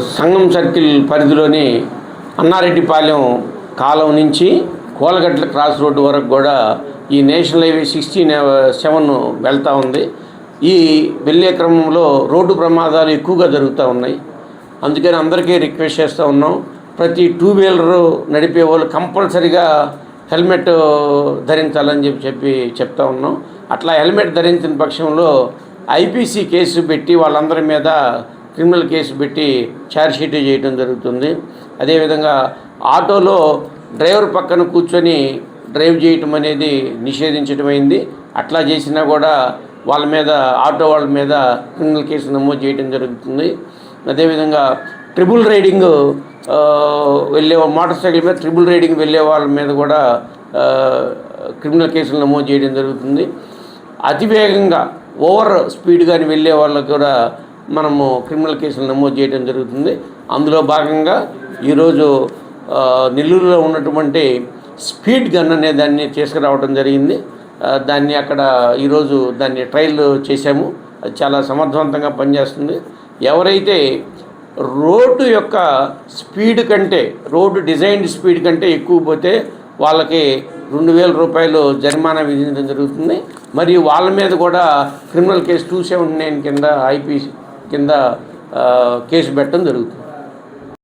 సంఘం సర్కిల్ పరిధిలోని అన్నారెడ్డిపాలెం కాలం నుంచి కోలగట్ల క్రాస్ రోడ్డు వరకు కూడా ఈ నేషనల్ హైవే సిక్స్టీన్ సెవెన్ వెళ్తూ ఉంది. ఈ వెళ్ళే క్రమంలో రోడ్డు ప్రమాదాలు ఎక్కువగా జరుగుతూ ఉన్నాయి. అందుకని అందరికీ రిక్వెస్ట్ చేస్తూ ఉన్నాం. ప్రతి టూ వీలరు నడిపే వాళ్ళు కంపల్సరిగా హెల్మెట్ ధరించాలని చెప్పి చెప్పి చెప్తా ఉన్నాం. అట్లా హెల్మెట్ ధరించిన పక్షంలో ఐపీసీ కేసు పెట్టి వాళ్ళందరి మీద క్రిమినల్ కేసు పెట్టి ఛార్జ్షీట్ చేయడం జరుగుతుంది. అదేవిధంగా ఆటోలో డ్రైవర్ పక్కన కూర్చొని డ్రైవ్ చేయటం అనేది నిషేధించడమైంది అట్లా చేసినా కూడా వాళ్ళ మీద ఆటో వాళ్ళ మీద క్రిమినల్ కేసు నమోదు చేయడం జరుగుతుంది. అదేవిధంగా ట్రిపుల్ రైడింగ్ వెళ్ళే మోటార్ సైకిల్ మీద ట్రిపుల్ రైడింగ్ వెళ్ళే వాళ్ళ మీద కూడా క్రిమినల్ కేసులు నమోదు చేయడం జరుగుతుంది. అతివేగంగా ఓవర్ స్పీడ్ కానీ వెళ్ళే వాళ్ళకు కూడా మనము క్రిమినల్ కేసులు నమోదు చేయడం జరుగుతుంది. అందులో భాగంగా ఈరోజు నెల్లూరులో ఉన్నటువంటి స్పీడ్ గన్ అనే దాన్ని తీసుకురావడం జరిగింది. దాన్ని అక్కడ ఈరోజు దాన్ని ట్రయల్ చేశాము. అది చాలా సమర్థవంతంగా పనిచేస్తుంది. ఎవరైతే రోడ్డు యొక్క స్పీడ్ కంటే రోడ్డు డిజైన్ స్పీడ్ కంటే ఎక్కువ పోతే వాళ్ళకి రెండు వేల రూపాయలు జరిమానా విధించడం జరుగుతుంది. మరియు వాళ్ళ మీద కూడా criminal case two seventy nine కింద ఐపీసీ కింద కేసు పెట్టడం జరుగుతుంది.